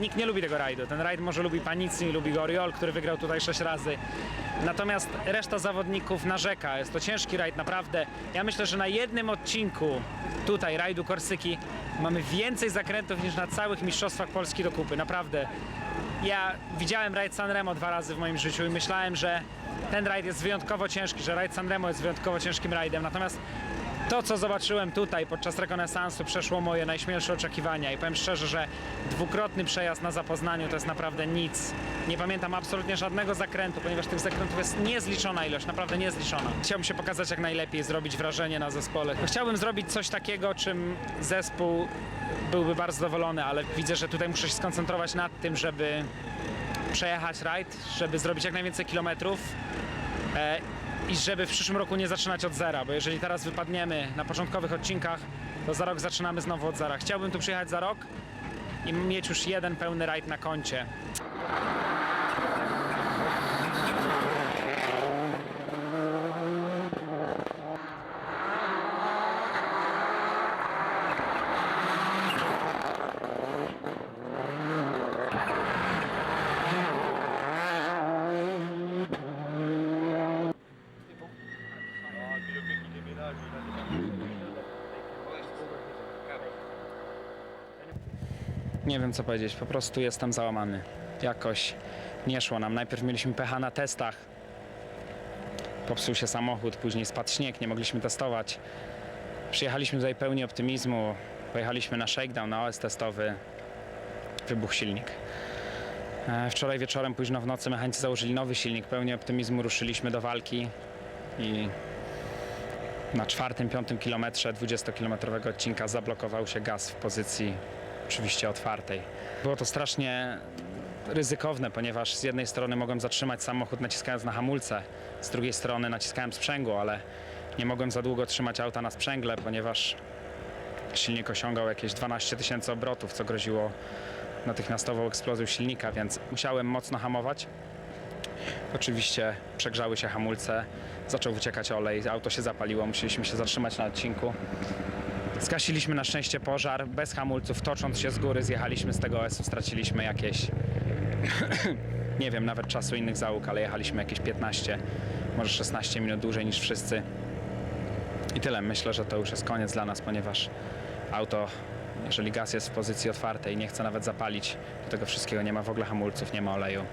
nikt nie lubi tego rajdu. Ten rajd może lubi Panicni, lubi go Oriol, który wygrał tutaj 6 razy. Natomiast reszta zawodników narzeka. Jest to ciężki rajd, naprawdę. Ja myślę, że na jednym odcinku tutaj rajdu Korsyki mamy więcej zakrętów niż na całych mistrzostwach Polski do kupy. Naprawdę. Ja widziałem rajd Sanremo dwa razy w moim życiu i myślałem, że ten rajd jest wyjątkowo ciężki, że rajd Sanremo jest wyjątkowo ciężkim rajdem. Natomiast to, co zobaczyłem tutaj podczas rekonesansu, przeszło moje najśmielsze oczekiwania i powiem szczerze, że dwukrotny przejazd na zapoznaniu to jest naprawdę nic. Nie pamiętam absolutnie żadnego zakrętu, ponieważ tych zakrętów jest niezliczona ilość, naprawdę niezliczona. Chciałbym się pokazać jak najlepiej, zrobić wrażenie na zespole. Chciałbym zrobić coś takiego, czym zespół byłby bardzo zadowolony, ale widzę, że tutaj muszę się skoncentrować nad tym, żeby przejechać rajd, żeby zrobić jak najwięcej kilometrów e, i żeby w przyszłym roku nie zaczynać od zera, bo jeżeli teraz wypadniemy na początkowych odcinkach, to za rok zaczynamy znowu od zera. Chciałbym tu przyjechać za rok i mieć już jeden pełny rajd na koncie. Nie wiem co powiedzieć, po prostu jestem załamany. Jakoś nie szło nam. Najpierw mieliśmy pecha na testach. Popsuł się samochód, później spadł śnieg, nie mogliśmy testować. Przyjechaliśmy tutaj pełni optymizmu. Pojechaliśmy na shakedown, na OS testowy. Wybuchł silnik. E, Wczoraj wieczorem, późno w nocy mechanicy założyli nowy silnik. Pełni optymizmu ruszyliśmy do walki i na czwartym, piątym kilometrze 20-kilometrowego odcinka zablokował się gaz w pozycji oczywiście otwartej. Było to strasznie ryzykowne, ponieważ z jednej strony mogłem zatrzymać samochód naciskając na hamulce, z drugiej strony naciskałem sprzęgło, ale nie mogłem za długo trzymać auta na sprzęgle, ponieważ silnik osiągał jakieś 12 tysięcy obrotów, co groziło natychmiastową eksplozją silnika, więc musiałem mocno hamować. Oczywiście przegrzały się hamulce, zaczął wyciekać olej, auto się zapaliło, musieliśmy się zatrzymać na odcinku. Zgasiliśmy na szczęście pożar, bez hamulców, tocząc się z góry, zjechaliśmy z tego OS-u, straciliśmy jakieś, nie wiem, nawet czasu innych załóg, ale jechaliśmy jakieś 15, może 16 minut dłużej niż wszyscy. I tyle, myślę, że to już jest koniec dla nas, ponieważ auto, jeżeli gaz jest w pozycji otwartej, nie chce nawet zapalić, do tego wszystkiego nie ma w ogóle hamulców, nie ma oleju.